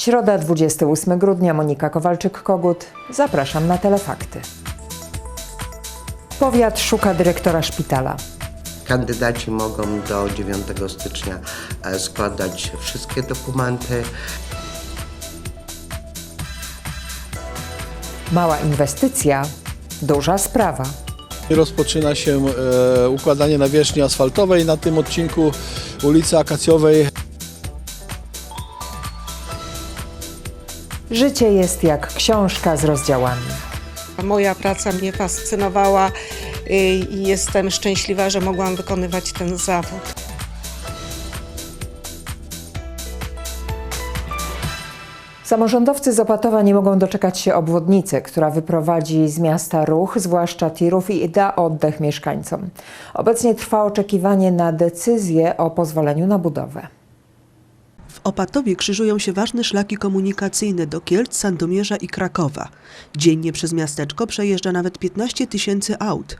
Środa 28 grudnia, Monika Kowalczyk-Kogut. Zapraszam na Telefakty. Powiat szuka dyrektora szpitala. Kandydaci mogą do 9 stycznia e, składać wszystkie dokumenty. Mała inwestycja, duża sprawa. Rozpoczyna się e, układanie nawierzchni asfaltowej na tym odcinku ulicy Akacjowej. Życie jest jak książka z rozdziałami. Moja praca mnie fascynowała y, i jestem szczęśliwa, że mogłam wykonywać ten zawód. Samorządowcy z Opatowa nie mogą doczekać się obwodnicy, która wyprowadzi z miasta ruch, zwłaszcza tirów i da oddech mieszkańcom. Obecnie trwa oczekiwanie na decyzję o pozwoleniu na budowę. Opatowie krzyżują się ważne szlaki komunikacyjne do Kielc, Sandomierza i Krakowa. Dziennie przez miasteczko przejeżdża nawet 15 tysięcy aut.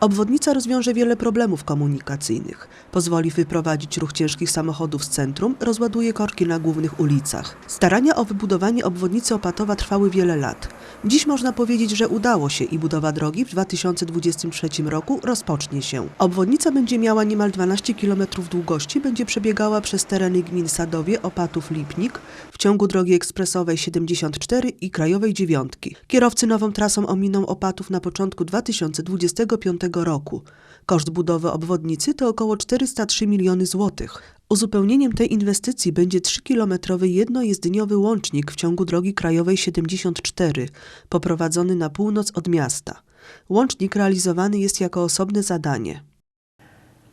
Obwodnica rozwiąże wiele problemów komunikacyjnych. Pozwoli wyprowadzić ruch ciężkich samochodów z centrum, rozładuje korki na głównych ulicach. Starania o wybudowanie obwodnicy Opatowa trwały wiele lat. Dziś można powiedzieć, że udało się i budowa drogi w 2023 roku rozpocznie się. Obwodnica będzie miała niemal 12 km długości, będzie przebiegała przez tereny gmin Sadowie, Opatów, Lipnik w ciągu drogi ekspresowej 74 i krajowej dziewiątki. Kierowcy nową trasą ominą Opatów na początku 2025 roku. Koszt budowy obwodnicy to około 403 miliony złotych. Uzupełnieniem tej inwestycji będzie 3-kilometrowy jednojezdniowy łącznik w ciągu drogi krajowej 74, poprowadzony na północ od miasta. Łącznik realizowany jest jako osobne zadanie.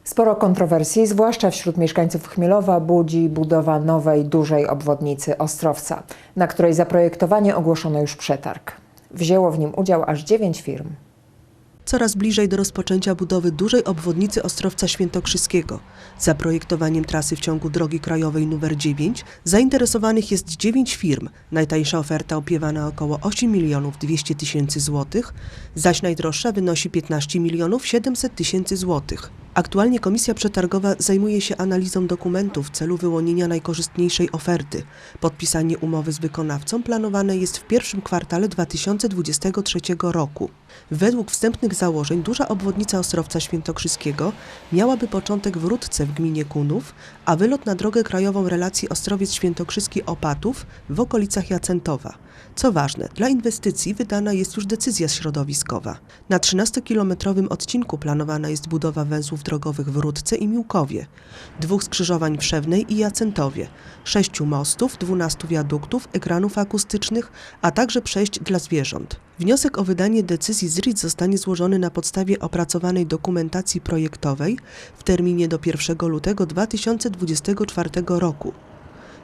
Sporo kontrowersji, zwłaszcza wśród mieszkańców Chmielowa, budzi budowa nowej, dużej obwodnicy Ostrowca, na której zaprojektowanie ogłoszono już przetarg. Wzięło w nim udział aż dziewięć firm. Coraz bliżej do rozpoczęcia budowy dużej obwodnicy Ostrowca Świętokrzyskiego. Za projektowaniem trasy w ciągu drogi krajowej nr 9 zainteresowanych jest 9 firm. Najtańsza oferta opiewa na około 8 milionów 200 tysięcy złotych, zaś najdroższa wynosi 15 milionów 700 tysięcy złotych. Aktualnie komisja przetargowa zajmuje się analizą dokumentów w celu wyłonienia najkorzystniejszej oferty. Podpisanie umowy z wykonawcą planowane jest w pierwszym kwartale 2023 roku. Według wstępnych założeń duża obwodnica Ostrowca Świętokrzyskiego miałaby początek w Rudce w gminie Kunów, a wylot na drogę krajową relacji Ostrowiec-Świętokrzyski-Opatów w okolicach Jacentowa. Co ważne, dla inwestycji wydana jest już decyzja środowiskowa. Na 13-kilometrowym odcinku planowana jest budowa węzłów drogowych w Rudce i Miłkowie, dwóch skrzyżowań w Szewnej i Jacentowie, sześciu mostów, 12 wiaduktów, ekranów akustycznych, a także przejść dla zwierząt. Wniosek o wydanie decyzji z RIT zostanie złożony na podstawie opracowanej dokumentacji projektowej w terminie do 1 lutego 2024 roku.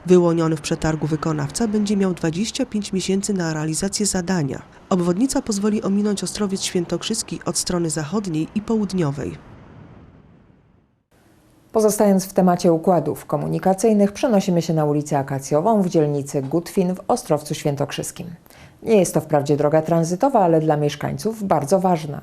Wyłoniony w przetargu wykonawca będzie miał 25 miesięcy na realizację zadania. Obwodnica pozwoli ominąć Ostrowiec Świętokrzyski od strony zachodniej i południowej. Pozostając w temacie układów komunikacyjnych, przenosimy się na ulicę Akacjową w dzielnicy Gutwin w Ostrowcu Świętokrzyskim. Nie jest to wprawdzie droga tranzytowa, ale dla mieszkańców bardzo ważna.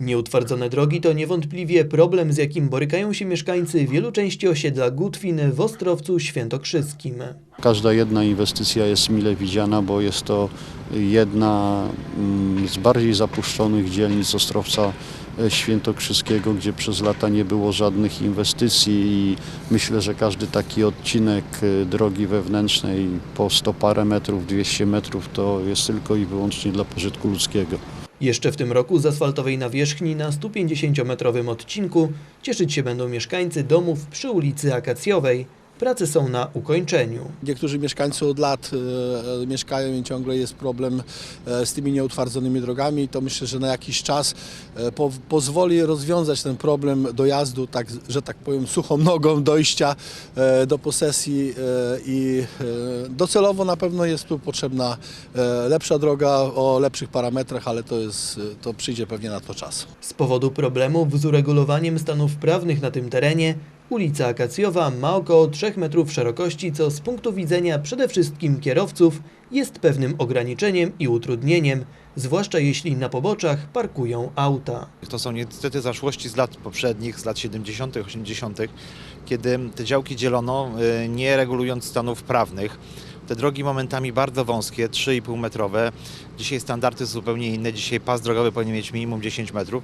Nieutwardzone drogi to niewątpliwie problem, z jakim borykają się mieszkańcy wielu części osiedla Gutwin w Ostrowcu Świętokrzyskim. Każda jedna inwestycja jest mile widziana, bo jest to jedna mm, z bardziej zapuszczonych dzielnic Ostrowca e, Świętokrzyskiego, gdzie przez lata nie było żadnych inwestycji i myślę, że każdy taki odcinek e, drogi wewnętrznej po 100 parę metrów, 200 metrów to jest tylko i wyłącznie dla pożytku ludzkiego. Jeszcze w tym roku z asfaltowej nawierzchni na 150-metrowym odcinku cieszyć się będą mieszkańcy domów przy ulicy Akacjowej. Prace są na ukończeniu. Niektórzy mieszkańcy od lat e, mieszkają i ciągle jest problem e, z tymi nieutwardzonymi drogami. To myślę, że na jakiś czas e, po, pozwoli rozwiązać ten problem dojazdu, tak, że tak powiem, suchą nogą dojścia e, do posesji e, i e, docelowo na pewno jest tu potrzebna e, lepsza droga o lepszych parametrach, ale to, jest, e, to przyjdzie pewnie na to czas. Z powodu problemów z uregulowaniem stanów prawnych na tym terenie Ulica Akacjowa ma około 3 metrów szerokości, co z punktu widzenia przede wszystkim kierowców jest pewnym ograniczeniem i utrudnieniem, zwłaszcza jeśli na poboczach parkują auta. To są niestety zaszłości z lat poprzednich, z lat 70., 80., kiedy te działki dzielono, y, nie regulując stanów prawnych. Te drogi momentami bardzo wąskie, 3,5 metrowe. Dzisiaj standardy są zupełnie inne. Dzisiaj pas drogowy powinien mieć minimum 10 metrów.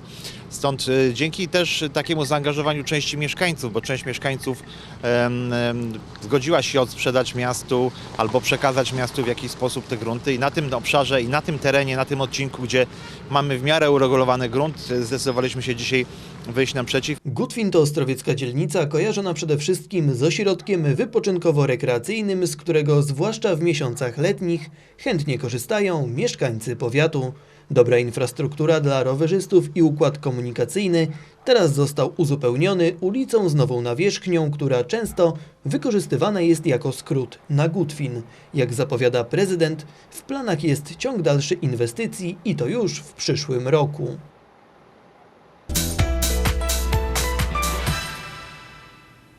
Stąd y, dzięki też takiemu zaangażowaniu części mieszkańców, bo część mieszkańców em, em, zgodziła się odsprzedać miastu albo przekazać miastu w jakiś sposób te grunty i na tym obszarze i na tym terenie, na tym odcinku, gdzie mamy w miarę uregulowany grunt, zdecydowaliśmy się dzisiaj wyjść naprzeciw. Gutwin to ostrowiecka dzielnica kojarzona przede wszystkim z ośrodkiem wypoczynkowo-rekreacyjnym, z którego zwłaszcza w miesiącach letnich chętnie korzystają mieszkańcy powiatu. Dobra infrastruktura dla rowerzystów i układ komunikacyjny teraz został uzupełniony ulicą z nową nawierzchnią, która często wykorzystywana jest jako skrót na Gutwin. Jak zapowiada prezydent, w planach jest ciąg dalszy inwestycji i to już w przyszłym roku.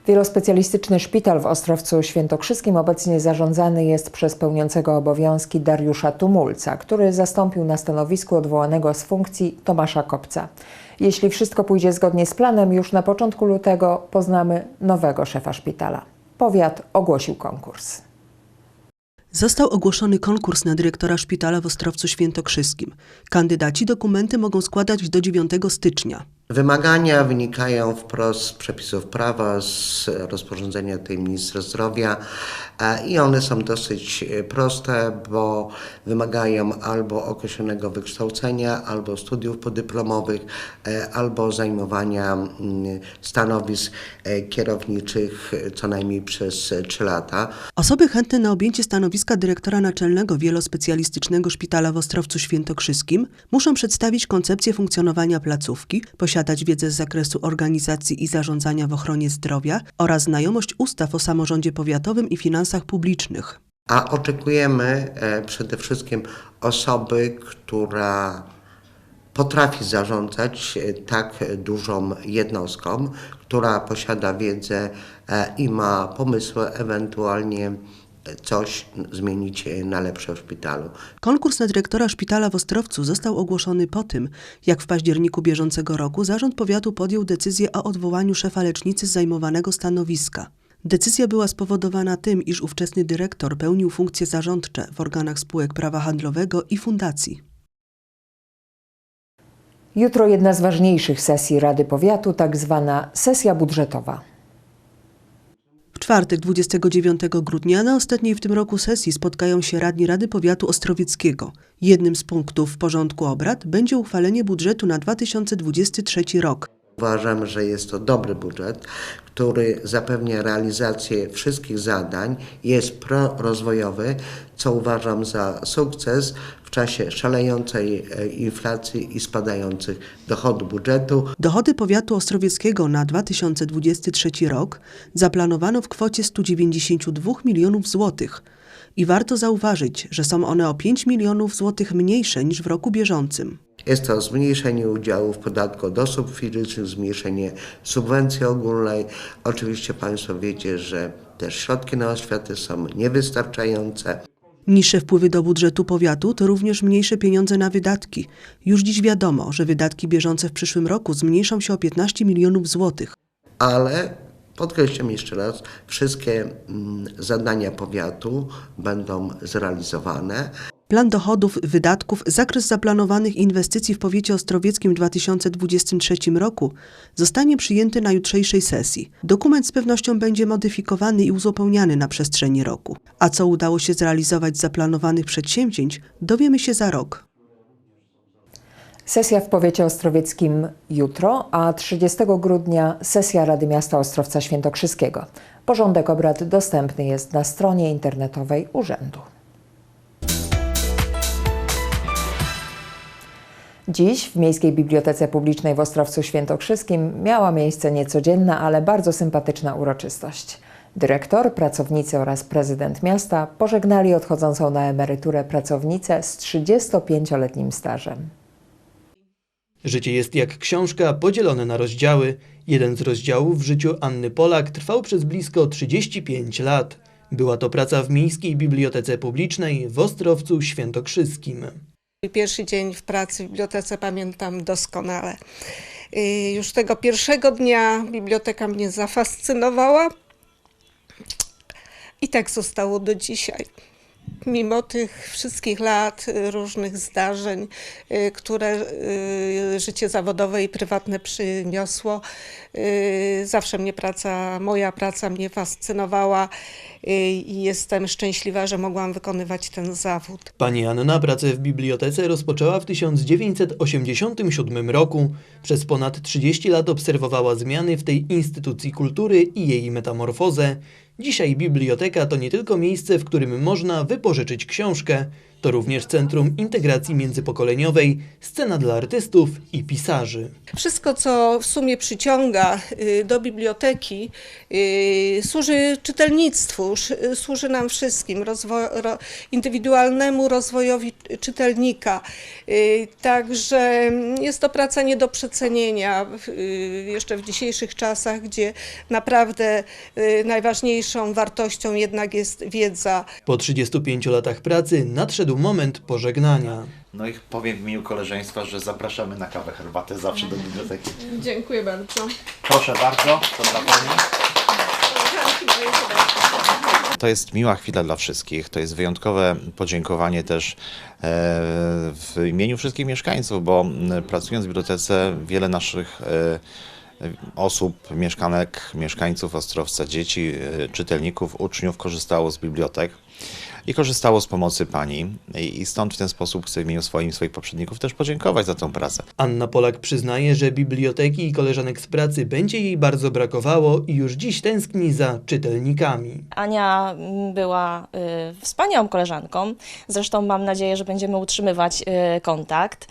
Wielospecjalistyczny szpital w Ostrowcu Świętokrzyskim obecnie zarządzany jest przez pełniącego obowiązki Dariusza Tumulca, który zastąpił na stanowisku odwołanego z funkcji Tomasza Kopca. Jeśli wszystko pójdzie zgodnie z planem, już na początku lutego poznamy nowego szefa szpitala. Powiat ogłosił konkurs. Został ogłoszony konkurs na dyrektora szpitala w Ostrowcu Świętokrzyskim. Kandydaci dokumenty mogą składać do 9 stycznia. Wymagania wynikają wprost z przepisów prawa, z rozporządzenia tej ministra zdrowia e, i one są dosyć e, proste, bo wymagają albo określonego wykształcenia, albo studiów podyplomowych, e, albo zajmowania mm, stanowisk kierowniczych co najmniej przez e, 3 lata. Osoby chętne na objęcie stanowiska dyrektora naczelnego wielospecjalistycznego szpitala w Ostrowcu Świętokrzyskim muszą przedstawić koncepcję funkcjonowania placówki, posiadać wiedzę z zakresu organizacji i zarządzania w ochronie zdrowia oraz znajomość ustaw o samorządzie powiatowym i finansach publicznych. A oczekujemy e, przede wszystkim osoby, która potrafi zarządzać e, tak dużą jednostką, która posiada wiedzę e, i ma pomysły ewentualnie coś zmienić e, na lepsze w szpitalu. Konkurs na dyrektora szpitala w Ostrowcu został ogłoszony po tym, jak w październiku bieżącego roku zarząd powiatu podjął decyzję o odwołaniu szefa lecznicy z zajmowanego stanowiska. Decyzja była spowodowana tym, iż ówczesny dyrektor pełnił funkcje zarządcze w organach spółek prawa handlowego i fundacji. Jutro jedna z ważniejszych sesji Rady Powiatu, tak zwana sesja budżetowa. W czwartek 29 grudnia na ostatniej w tym roku sesji spotkają się radni Rady Powiatu Ostrowieckiego. Jednym z punktów w porządku obrad będzie uchwalenie budżetu na 2023 rok. Uważam, że jest to dobry budżet, który zapewnia realizację wszystkich zadań, jest prorozwojowy, co uważam za sukces w czasie szalejącej e, inflacji i spadających dochodów budżetu. Dochody powiatu ostrowieckiego na 2023 rok zaplanowano w kwocie 192 milionów złotych. I warto zauważyć, że są one o 5 milionów złotych mniejsze niż w roku bieżącym. Jest to zmniejszenie udziału w podatku od osób fizycznych, zmniejszenie subwencji ogólnej. Oczywiście Państwo wiecie, że też środki na oświatę są niewystarczające. Niższe wpływy do budżetu powiatu to również mniejsze pieniądze na wydatki. Już dziś wiadomo, że wydatki bieżące w przyszłym roku zmniejszą się o 15 milionów złotych. ale podkreślam jeszcze raz, wszystkie mm, zadania powiatu będą zrealizowane. Plan dochodów, wydatków, zakres zaplanowanych inwestycji w powiecie ostrowieckim w 2023 roku zostanie przyjęty na jutrzejszej sesji. Dokument z pewnością będzie modyfikowany i uzupełniany na przestrzeni roku. A co udało się zrealizować z zaplanowanych przedsięwzięć, dowiemy się za rok. Sesja w powiecie ostrowieckim jutro, a 30 grudnia sesja Rady Miasta Ostrowca Świętokrzyskiego. Porządek obrad dostępny jest na stronie internetowej urzędu. Dziś w Miejskiej Bibliotece Publicznej w Ostrowcu Świętokrzyskim miała miejsce niecodzienna, ale bardzo sympatyczna uroczystość. Dyrektor, pracownicy oraz prezydent miasta pożegnali odchodzącą na emeryturę pracownicę z 35-letnim stażem. Życie jest jak książka podzielone na rozdziały. Jeden z rozdziałów w życiu Anny Polak trwał przez blisko 35 lat. Była to praca w Miejskiej Bibliotece Publicznej w Ostrowcu Świętokrzyskim. Pierwszy dzień w pracy w bibliotece pamiętam doskonale. Już tego pierwszego dnia biblioteka mnie zafascynowała i tak zostało do dzisiaj. Mimo tych wszystkich lat, y, różnych zdarzeń, y, które y, życie zawodowe i prywatne przyniosło, zawsze mnie praca, moja praca mnie fascynowała i jestem szczęśliwa, że mogłam wykonywać ten zawód. Pani Anna pracę w bibliotece rozpoczęła w 1987 roku. Przez ponad 30 lat obserwowała zmiany w tej instytucji kultury i jej metamorfozę. Dzisiaj biblioteka to nie tylko miejsce, w którym można wypożyczyć książkę, to również Centrum Integracji Międzypokoleniowej, scena dla artystów i pisarzy. Wszystko, co w sumie przyciąga y, do biblioteki, y, służy czytelnictwu, sz- służy nam wszystkim, rozwo- ro, indywidualnemu rozwojowi czytelnika. Y, Także jest to praca nie do przecenienia, y, jeszcze w dzisiejszych czasach, gdzie naprawdę y, najważniejszą wartością jednak jest wiedza. Po 35 latach pracy nadszedł moment pożegnania. No i powiem w imieniu koleżeństwa, że zapraszamy na kawę, herbatę zawsze do biblioteki. Dziękuję bardzo. Proszę bardzo, to dla Pani. To jest miła chwila dla wszystkich. To jest wyjątkowe podziękowanie też e, w imieniu wszystkich mieszkańców, bo m, pracując w bibliotece wiele naszych e, osób, mieszkanek, mieszkańców Ostrowca, dzieci, e, czytelników, uczniów korzystało z bibliotek i korzystało z pomocy Pani. I stąd w ten sposób chcę w imieniu swoim swoich poprzedników też podziękować za tą pracę. Anna Polak przyznaje, że biblioteki i koleżanek z pracy będzie jej bardzo brakowało i już dziś tęskni za czytelnikami. Ania była y, wspaniałą koleżanką. Zresztą mam nadzieję, że będziemy utrzymywać y, kontakt.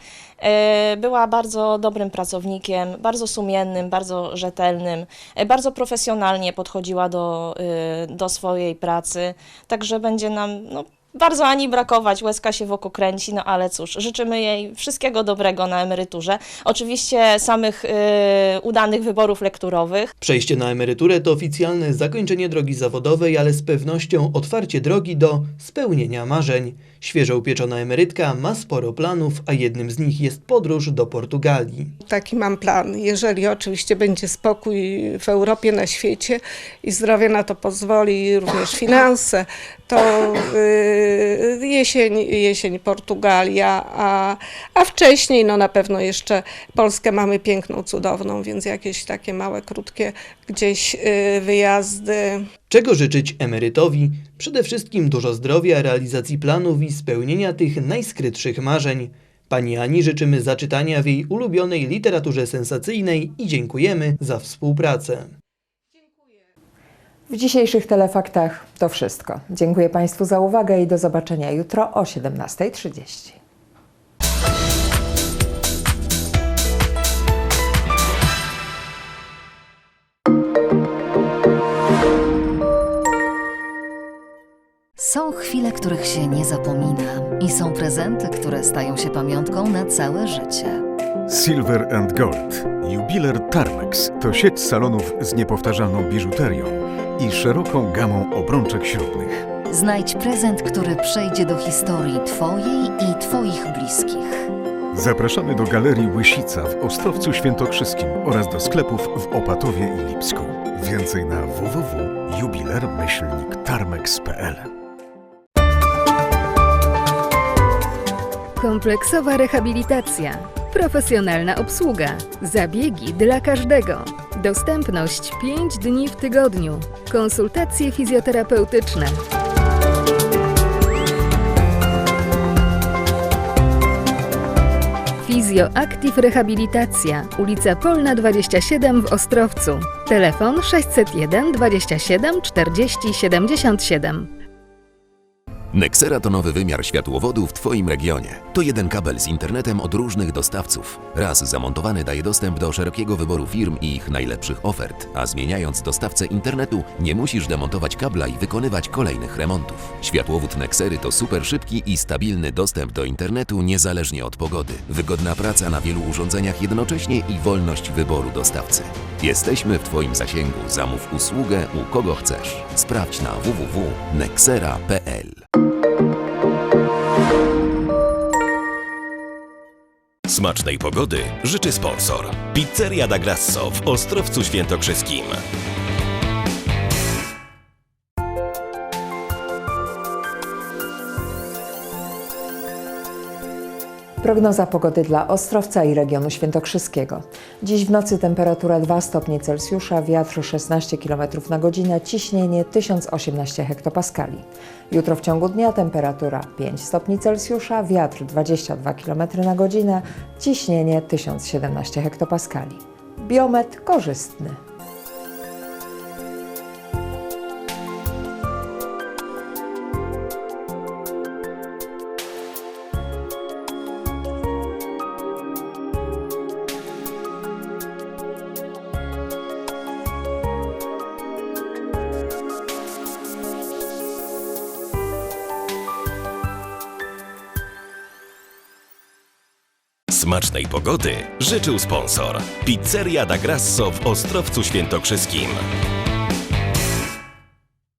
Y, była bardzo dobrym pracownikiem, bardzo sumiennym, bardzo rzetelnym, y, bardzo profesjonalnie podchodziła do, y, do swojej pracy. Także będzie nam no, bardzo Ani brakować, łezka się wokół kręci, no ale cóż, życzymy jej wszystkiego dobrego na emeryturze. Oczywiście samych y, udanych wyborów lekturowych. Przejście na emeryturę to oficjalne zakończenie drogi zawodowej, ale z pewnością otwarcie drogi do spełnienia marzeń. Świeżo upieczona emerytka ma sporo planów, a jednym z nich jest podróż do Portugalii. Taki mam plan. Jeżeli oczywiście będzie spokój w Europie, na świecie i zdrowie na to pozwoli, również finanse, to y, jesień, jesień Portugalia, a, a wcześniej no na pewno jeszcze Polskę mamy piękną, cudowną, więc jakieś takie małe, krótkie gdzieś y, wyjazdy. Czego życzyć emerytowi? Przede wszystkim dużo zdrowia, realizacji planów i spełnienia tych najskrytszych marzeń. Pani Ani życzymy zaczytania w jej ulubionej literaturze sensacyjnej i dziękujemy za współpracę. W dzisiejszych telefaktach to wszystko. Dziękuję Państwu za uwagę i do zobaczenia jutro o 17.30. chwile, których się nie zapomina i są prezenty, które stają się pamiątką na całe życie. Silver and Gold. Jubiler Tarmex to sieć salonów z niepowtarzalną biżuterią i szeroką gamą obrączek ślubnych. Znajdź prezent, który przejdzie do historii Twojej i Twoich bliskich. Zapraszamy do Galerii Łysica w Ostrowcu Świętokrzyskim oraz do sklepów w Opatowie i Lipsku. Więcej na www.jubiler-tarmex.pl Kompleksowa rehabilitacja, profesjonalna obsługa, zabiegi dla każdego. Dostępność 5 dni w tygodniu. Konsultacje fizjoterapeutyczne. Fizjo Active Rehabilitacja, ulica Polna 27 w Ostrowcu. Telefon 601 27 40 77. Nexera to nowy wymiar światłowodu w Twoim regionie. To jeden kabel z internetem od różnych dostawców. Raz zamontowany daje dostęp do szerokiego wyboru firm i ich najlepszych ofert, a zmieniając dostawcę internetu nie musisz demontować kabla i wykonywać kolejnych remontów. Światłowód Nexery to super szybki i stabilny dostęp do internetu niezależnie od pogody. Wygodna praca na wielu urządzeniach jednocześnie i wolność wyboru dostawcy. Jesteśmy w Twoim zasięgu. Zamów usługę u kogo chcesz. Sprawdź na www.nexera.pl. Smacznej pogody życzy sponsor. Pizzeria da Grasso w Ostrowcu Świętokrzyskim. Prognoza pogody dla Ostrowca i regionu świętokrzyskiego. Dziś w nocy temperatura 2 stopnie Celsjusza, wiatr 16 km na godzinę, ciśnienie 1018 hektopaskali. Jutro w ciągu dnia temperatura 5 stopni Celsjusza, wiatr 22 km na godzinę, ciśnienie 1017 hektopaskali. Biometr korzystny. Smacznej pogody życzył sponsor. Pizzeria da Grasso w Ostrowcu Świętokrzyskim.